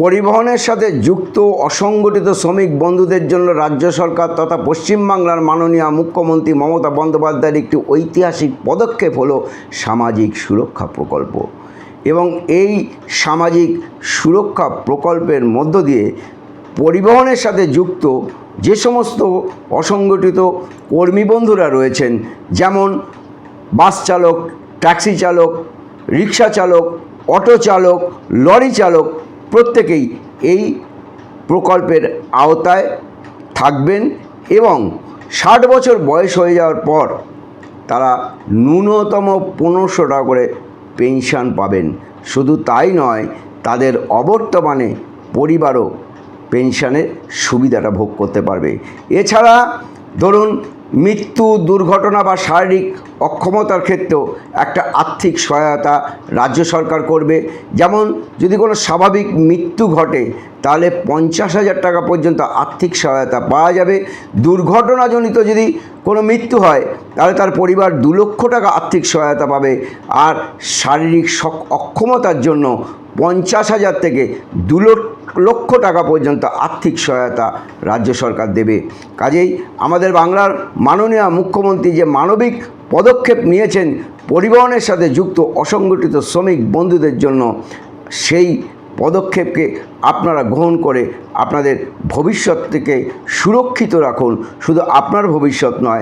পরিবহনের সাথে যুক্ত অসংগঠিত শ্রমিক বন্ধুদের জন্য রাজ্য সরকার তথা পশ্চিমবাংলার মাননীয় মুখ্যমন্ত্রী মমতা বন্দ্যোপাধ্যায়ের একটি ঐতিহাসিক পদক্ষেপ হলো সামাজিক সুরক্ষা প্রকল্প। এবং এই সামাজিক সুরক্ষা প্রকল্পের মধ্য দিয়ে পরিবহনের সাথে যুক্ত যে সমস্ত অসংগঠিত কর্মী বন্ধুরা রয়েছেন, যেমন বাস চালক, ট্যাক্সি চালক, রিক্সা চালক, অটো চালক, লরি চালক প্রত্যেকেই এই প্রকল্পের আওতায় থাকবেন এবং ষাট বছর বয়স হয়ে যাওয়ার পর তারা ন্যূনতম পনেরোশো টাকা করে পেনশন পাবেন। শুধু তাই নয়, তাদের অবর্তমানে পরিবারও পেনশনের সুবিধাটা ভোগ করতে পারবে। এছাড়া ধরুন মৃত্যু, দুর্ঘটনা বা শারীরিক অক্ষমতার ক্ষেত্রেও একটা আর্থিক সহায়তা রাজ্য সরকার করবে। যেমন যদি কোনো স্বাভাবিক মৃত্যু ঘটে, তাহলে পঞ্চাশ হাজার টাকা পর্যন্ত আর্থিক সহায়তা পাওয়া যাবে। দুর্ঘটনাজনিত যদি কোনো মৃত্যু হয়, তাহলে তার পরিবার দু লক্ষ টাকা আর্থিক সহায়তা পাবে। আর শারীরিক অক্ষমতার জন্য পঞ্চাশ হাজার থেকে দু লক্ষ- লক্ষ টাকা পর্যন্ত আর্থিক সহায়তা রাজ্য সরকার দেবে। কাজেই আমাদের বাংলার মাননীয় মুখ্যমন্ত্রী যে মানবিক পদক্ষেপ নিয়েছেন, পরিবহনের সাথে যুক্ত অসংগঠিত শ্রমিক বন্ধুদের জন্য সেই পদক্ষেপকে আপনারা গ্রহণ করে আপনাদের ভবিষ্যৎ থেকে সুরক্ষিত রাখুন। শুধু আপনার ভবিষ্যৎ নয়